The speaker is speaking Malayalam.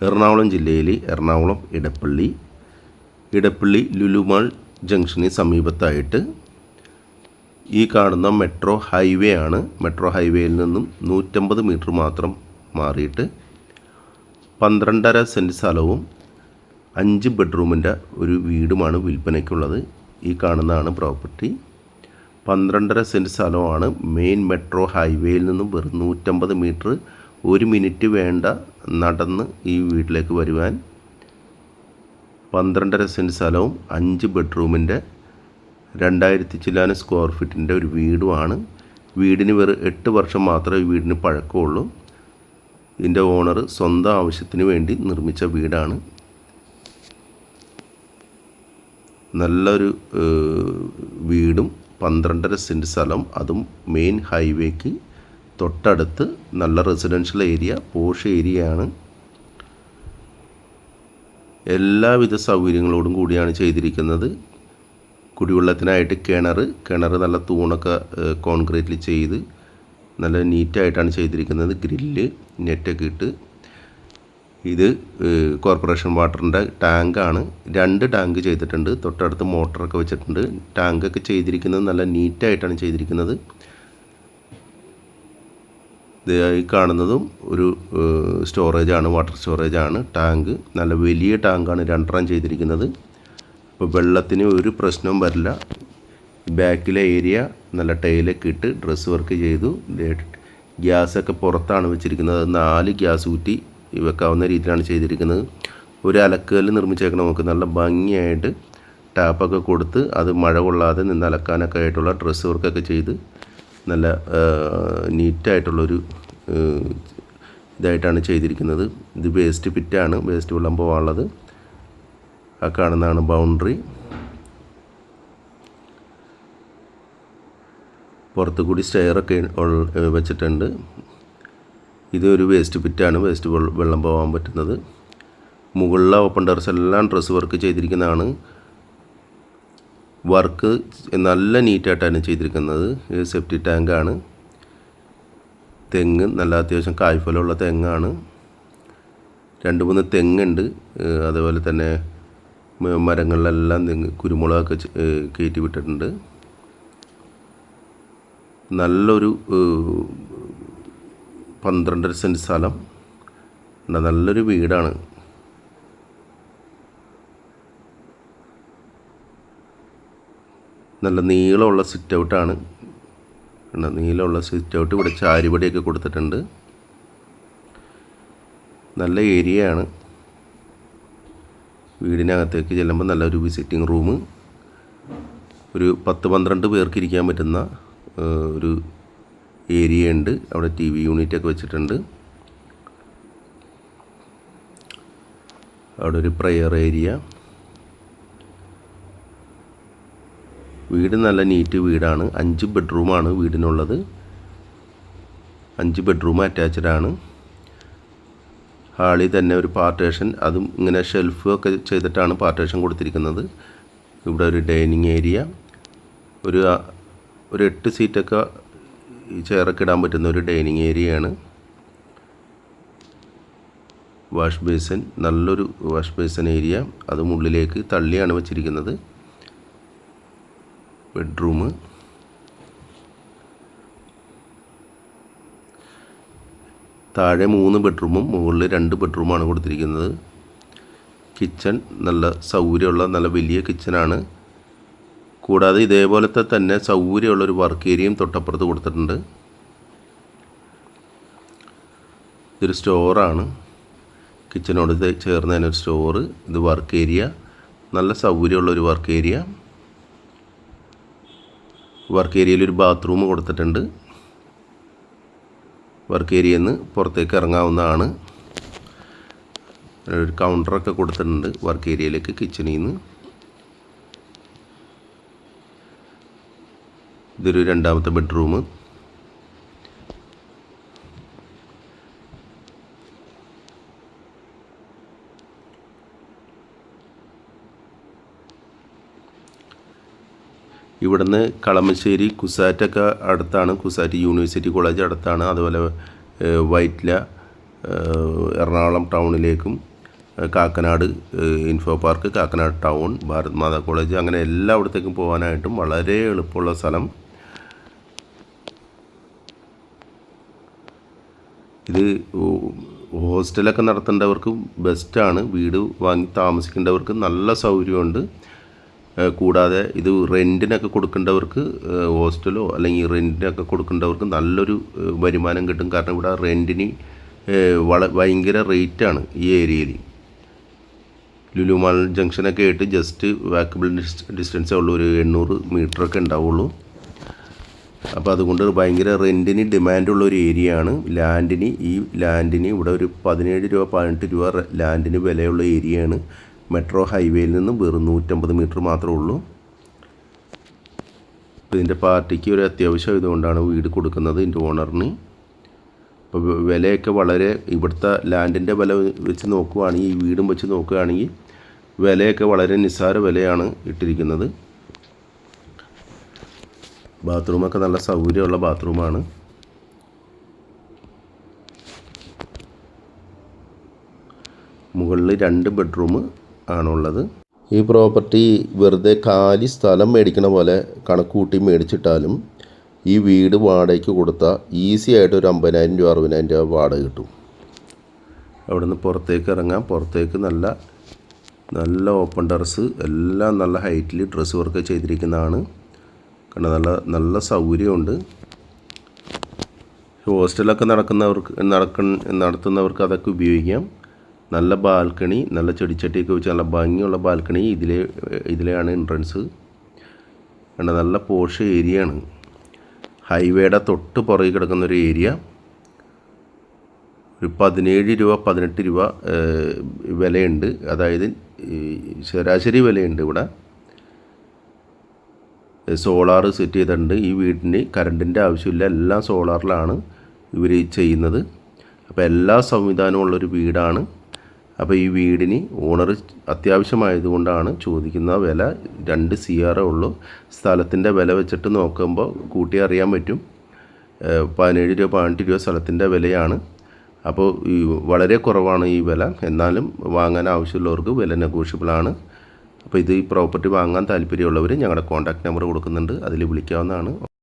എറണാകുളം ജില്ലയിലെ എറണാകുളം ഇടപ്പള്ളി ഇടപ്പള്ളി ലുലുമാൾ ജംഗ്ഷന് സമീപത്തായിട്ട് ഈ കാണുന്ന മെട്രോ ഹൈവേ ആണ്. മെട്രോ ഹൈവേയിൽ നിന്നും നൂറ്റമ്പത് മീറ്റർ മാത്രം മാറിയിട്ട് പന്ത്രണ്ടര സെന്റ് സ്ഥലവും അഞ്ച് ബെഡ്റൂമിന്റെ ഒരു വീടുമാണ് വിൽപ്പനയ്ക്കുള്ളത്. ഈ കാണുന്നതാണ് പ്രോപ്പർട്ടി. പന്ത്രണ്ടര സെന്റ് സ്ഥലമാണ് മെയിൻ മെട്രോ ഹൈവേയിൽ നിന്നും വെറും നൂറ്റമ്പത് മീറ്റർ ഒരു മിനിറ്റ് വേണ്ട നടന്ന് ഈ വീട്ടിലേക്ക് വരുവാൻ പന്ത്രണ്ടര സെന്റ് സ്ഥലവും അഞ്ച് ബെഡ്റൂമിന്റെ രണ്ടായിരത്തി ചില്ലാന സ്ക്വയർ ഫീറ്റിന്റെ ഒരു വീടുമാണ്. വീടിന് വെറും എട്ട് വർഷം മാത്രമേ ഈ വീടിന് പഴക്കമുള്ളൂ. ഇതിന്റെ ഓണർ സ്വന്തം ആവശ്യത്തിന് വേണ്ടി നിർമ്മിച്ച വീടാണ്. നല്ലൊരു വീടും പന്ത്രണ്ടര സെന്റ് സ്ഥലം അതും മെയിൻ ഹൈവേക്ക് തൊട്ടടുത്ത് നല്ല റെസിഡൻഷ്യൽ ഏരിയ പോഷ് ഏരിയയാണ് എല്ലാവിധ സൗകര്യങ്ങളോടും കൂടിയാണ് ചെയ്തിരിക്കുന്നത്. കുടിവെള്ളത്തിനായിട്ട് കിണർ കിണർ നല്ല തൂണൊക്കെ കോൺക്രീറ്റിൽ ചെയ്ത് നല്ല നീറ്റായിട്ടാണ് ചെയ്തിരിക്കുന്നത്. ഗ്രില്ല് നെറ്റൊക്കെ ഇട്ട്. ഇത് കോർപ്പറേഷൻ വാട്ടറിന്റെ ടാങ്കാണ് രണ്ട് ടാങ്ക് ചെയ്തിട്ടുണ്ട്. തൊട്ടടുത്ത് മോട്ടറൊക്കെ വെച്ചിട്ടുണ്ട്. ടാങ്കൊക്കെ ചെയ്തിരിക്കുന്നത് നല്ല നീറ്റായിട്ടാണ് ചെയ്തിരിക്കുന്നത്. ഈ കാണുന്നതും ഒരു സ്റ്റോറേജാണ് വാട്ടർ സ്റ്റോറേജാണ്. ടാങ്ക് നല്ല വലിയ ടാങ്കാണ് രണ്ടെണ്ണം ചെയ്തിരിക്കുന്നത്. അപ്പോൾ വെള്ളത്തിന് ഒരു പ്രശ്നവും വരില്ല. ബാക്കിലെ ഏരിയ നല്ല ടൈലൊക്കെ ഇട്ട് ഡ്രസ്സ് വർക്ക് ചെയ്തു. ഗ്യാസൊക്കെ പുറത്താണ് വെച്ചിരിക്കുന്നത്. നാല് ഗ്യാസ് ഊറ്റി വെക്കാവുന്ന രീതിയിലാണ് ചെയ്തിരിക്കുന്നത്. ഒരു അലക്കുകല്ല് നിർമ്മിച്ചേക്കണം നമുക്ക്. നല്ല ഭംഗിയായിട്ട് ടാപ്പൊക്കെ കൊടുത്ത് അത് മഴ കൊള്ളാതെ നിന്ന് അലക്കാനൊക്കെ ആയിട്ടുള്ള ഡ്രസ്സ് വർക്കൊക്കെ ചെയ്ത് നല്ല നീറ്റായിട്ടുള്ളൊരു ഇതായിട്ടാണ് ചെയ്തിരിക്കുന്നത്. ഇത് വേസ്റ്റ് പിറ്റാണ്. വേസ്റ്റ് വെള്ളം പോകാനുള്ളത് ആ കാണുന്നതാണ് ബൗണ്ടറി. പുറത്ത് കൂടി സ്റ്റെയറൊക്കെ വെച്ചിട്ടുണ്ട്. ഇതൊരു വേസ്റ്റ് പിറ്റാണ്. വേസ്റ്റ് വെള്ളം പോകാൻ പറ്റുന്നത്. മുകളിലെ ഓപ്പൺ ടെറസ് എല്ലാം ഡ്രസ്സ് വർക്ക് ചെയ്തിരിക്കുന്നതാണ്. വർക്ക് നല്ല നീറ്റായിട്ടാണ് ചെയ്തിരിക്കുന്നത്. ഇത് സെപ്റ്റി ടാങ്കാണ് തെങ്ങ് നല്ല അത്യാവശ്യം കായ്ഫലമുള്ള തെങ്ങാണ്. രണ്ട് മൂന്ന് തെങ്ങുണ്ട്. അതേപോലെ തന്നെ മരങ്ങളിലെല്ലാം തെങ്ങ് കുരുമുളകൊക്കെ കയറ്റി വിട്ടിട്ടുണ്ട്. നല്ലൊരു പന്ത്രണ്ടര സെന്റ് സ്ഥലം. നല്ലൊരു വീടാണ്. നല്ല നീളമുള്ള സിറ്റ് ഔട്ടാണ് കണ്ട? നീളമുള്ള സിറ്റ് ഔട്ട് ഇവിടെ ചാരിപടിയൊക്കെ കൊടുത്തിട്ടുണ്ട്. നല്ല ഏരിയയാണ് വീടിനകത്തേക്ക് ചെല്ലുമ്പോൾ നല്ലൊരു വിസിറ്റിംഗ് റൂം ഒരു പത്ത് പന്ത്രണ്ട് പേർക്ക് ഇരിക്കാൻ പറ്റുന്ന ഒരു ഏരിയ ഉണ്ട്. അവിടെ ടി വി യൂണിറ്റൊക്കെ വെച്ചിട്ടുണ്ട്. അവിടെ ഒരു പ്രയർ ഏരിയ വീട് നല്ല നീറ്റ് വീടാണ്. അഞ്ച് ബെഡ്റൂമാണ് വീടിനുള്ളത്. അഞ്ച് ബെഡ്റൂം അറ്റാച്ച്ഡ് ആണ്. ഹാളിൽ തന്നെ ഒരു പാർട്ടേഷൻ അതും ഇങ്ങനെ ഷെൽഫ് ഒക്കെ ചെയ്തിട്ടാണ് പാർട്ടേഷൻ കൊടുത്തിരിക്കുന്നത്. ഇവിടെ ഒരു ഡൈനിങ് ഏരിയ ഒരു ഒരു എട്ട് സീറ്റൊക്കെ ചെയറൊക്കെ ഇടാൻ പറ്റുന്ന ഒരു ഡൈനിങ് ഏരിയയാണ് വാഷ് ബേസിൻ നല്ലൊരു വാഷ് ബേസിൻ ഏരിയ അതും ഉള്ളിലേക്ക് തള്ളിയാണ് വെച്ചിരിക്കുന്നത്. ബെഡ്റൂം താഴെ മൂന്ന് ബെഡ്റൂമും മുകളിൽ രണ്ട് ബെഡ്റൂമാണ് കൊടുത്തിരിക്കുന്നത്. കിച്ചൺ നല്ല സൗകര്യമുള്ള നല്ല വലിയ കിച്ചണാണ്. കൂടാതെ ഇതേപോലത്തെ തന്നെ സൗകര്യമുള്ളൊരു വർക്ക് ഏരിയയും തൊട്ടപ്പുറത്ത് കൊടുത്തിട്ടുണ്ട്. ഇതൊരു സ്റ്റോറാണ്. കിച്ചനോട് ചേർന്ന് തന്നെ ഒരു സ്റ്റോറ്. ഇത് വർക്ക് ഏരിയ. നല്ല സൗകര്യമുള്ളൊരു വർക്ക് ഏരിയ. വർക്ക് ഏരിയയിൽ ഒരു ബാത്റൂം കൊടുത്തിട്ടുണ്ട്. വർക്ക് ഏരിയയിൽ നിന്ന് പുറത്തേക്ക് ഇറങ്ങാവുന്നതാണ്. ഒരു കൗണ്ടറൊക്കെ കൊടുത്തിട്ടുണ്ട് വർക്ക് ഏരിയയിലേക്ക് കിച്ചണിൽ നിന്ന്. ഇതൊരു രണ്ടാമത്തെ ബെഡ്റൂം ഇവിടുന്ന് കളമശ്ശേരി കുസാറ്റൊക്കെ അടുത്താണ്. കുസാറ്റ് യൂണിവേഴ്സിറ്റി കോളേജ് അടുത്താണ്. അതുപോലെ Vyttila Ernakulam ടൗണിലേക്കും Kakkanad Infopark Kakkanad town Bharat Mata college അങ്ങനെ എല്ലായിടത്തേക്കും പോകാനായിട്ടും വളരെ എളുപ്പമുള്ള സ്ഥലം. ഇത് ഹോസ്റ്റലൊക്കെ നടത്തേണ്ടവർക്ക് ബെസ്റ്റാണ്. വീട് വാങ്ങി താമസിക്കേണ്ടവർക്ക് നല്ല സൗകര്യമുണ്ട്. കൂടാതെ ഇത് റെന്റിനൊക്കെ കൊടുക്കേണ്ടവർക്ക് ഹോസ്റ്റലോ അല്ലെങ്കിൽ റെന്റിനൊക്കെ കൊടുക്കേണ്ടവർക്ക് നല്ലൊരു വരുമാനം കിട്ടും. കാരണം ഇവിടെ റെന്റിന് വള ഭയങ്കര റേറ്റാണ് ഈ ഏരിയയിൽ. ലുലുമാൾ ജംഗ്ഷനൊക്കെ ആയിട്ട് ജസ്റ്റ് വാക്കബിൾ ഡിസ്റ്റൻസേ ഉള്ളൂ. ഒരു എണ്ണൂറ് മീറ്ററൊക്കെ ഉണ്ടാവുള്ളൂ. അപ്പോൾ അതുകൊണ്ട് ഭയങ്കര റെന്റിന് ഡിമാൻഡുള്ള ഒരു ഏരിയ ആണ് ലാൻഡിന് ഈ ലാൻഡിന് ഇവിടെ ഒരു പതിനേഴ് രൂപ പതിനെട്ട് രൂപ ലാൻഡിന് വിലയുള്ള ഏരിയയാണ്. മെട്രോ ഹൈവേയിൽ നിന്ന് വെറും നൂറ്റമ്പത് മീറ്റർ മാത്രമേ ഉള്ളൂ. ഇതിന്റെ പാർട്ടിക്ക് ഒരു അത്യാവശ്യം ഇതുകൊണ്ടാണ് വീട് കൊടുക്കുന്നത് ഇതിന്റെ ഓണറിന്. അപ്പോൾ വിലയൊക്കെ വളരെ ഇവിടുത്തെ ലാൻഡിന്റെ വില വെച്ച് നോക്കുകയാണെങ്കിൽ ഈ വീടും വെച്ച് നോക്കുകയാണെങ്കിൽ വിലയൊക്കെ വളരെ നിസ്സാര വിലയാണ് ഇട്ടിരിക്കുന്നത്. ബാത്റൂമൊക്കെ നല്ല സൗകര്യമുള്ള ബാത്റൂമാണ്. മുകളിൽ രണ്ട് ബെഡ്റൂം ആണുള്ളത്. ഈ പ്രോപ്പർട്ടി വെറുതെ കാലി സ്ഥലം മേടിക്കണ പോലെ കണക്ക് കൂട്ടി മേടിച്ചിട്ടാലും ഈ വീട് വാടകയ്ക്ക് കൊടുത്താൽ ഈസി ആയിട്ട് ഒരു അമ്പതിനായിരം രൂപ അറുപതിനായിരം രൂപ വാടക കിട്ടും. അവിടുന്ന് പുറത്തേക്ക് ഇറങ്ങാം. പുറത്തേക്ക് നല്ല നല്ല ഓപ്പൺ ടെറസ് എല്ലാം നല്ല ഹൈറ്റിൽ ഡ്രസ്സ് വർക്ക് ചെയ്തിരിക്കുന്നതാണ്. കാരണം നല്ല നല്ല സൗകര്യമുണ്ട്. ഹോസ്റ്റലൊക്കെ നടക്കുന്നവർക്ക് നടക്ക നടത്തുന്നവർക്ക് അതൊക്കെ ഉപയോഗിക്കാം. നല്ല ബാൽക്കണി നല്ല ചെടിച്ചട്ടിയൊക്കെ വെച്ച് നല്ല ഭംഗിയുള്ള ബാൽക്കണി ഇതിലെ ഇതിലെയാണ് എൻട്രൻസ്. കണ്ട? നല്ല പോഷ് ഏരിയ ആണ് ഹൈവേയുടെ തൊട്ട് പുറകിൽ കിടക്കുന്ന ഒരു ഏരിയ. ഒരു പതിനേഴ് രൂപ പതിനെട്ട് രൂപ വിലയുണ്ട്. അതായത് ശരാശരി വിലയുണ്ട് ഇവിടെ. സോളാർ സെറ്റ് ചെയ്തിട്ടുണ്ട്. ഈ വീടിന് കറണ്ടിന്റെ ആവശ്യമില്ല. എല്ലാം സോളാറിലാണ് ഇവർ ചെയ്യുന്നത്. അപ്പോൾ എല്ലാ സംവിധാനവും ഉള്ളൊരു വീടാണ്. അപ്പോൾ ഈ വീടിന് ഓണർ അത്യാവശ്യമായതുകൊണ്ടാണ് ചോദിക്കുന്ന വില രണ്ട് സി ആറേ ഉള്ളൂ. സ്ഥലത്തിന്റെ വില വെച്ചിട്ട് നോക്കുമ്പോൾ കൂട്ടി അറിയാൻ പറ്റും. പതിനേഴ് രൂപ പതിനെട്ട് രൂപ സ്ഥലത്തിന്റെ വിലയാണ്. അപ്പോൾ ഈ വളരെ കുറവാണ് ഈ വില. എന്നാലും വാങ്ങാൻ ആവശ്യമുള്ളവർക്ക് വില നെഗോഷ്യബിളാണ് അപ്പോൾ ഇത് ഈ പ്രോപ്പർട്ടി വാങ്ങാൻ താല്പര്യമുള്ളവർ ഞങ്ങളുടെ കോൺടാക്റ്റ് നമ്പർ കൊടുക്കുന്നുണ്ട്. അതിൽ വിളിക്കാവുന്നതാണ്.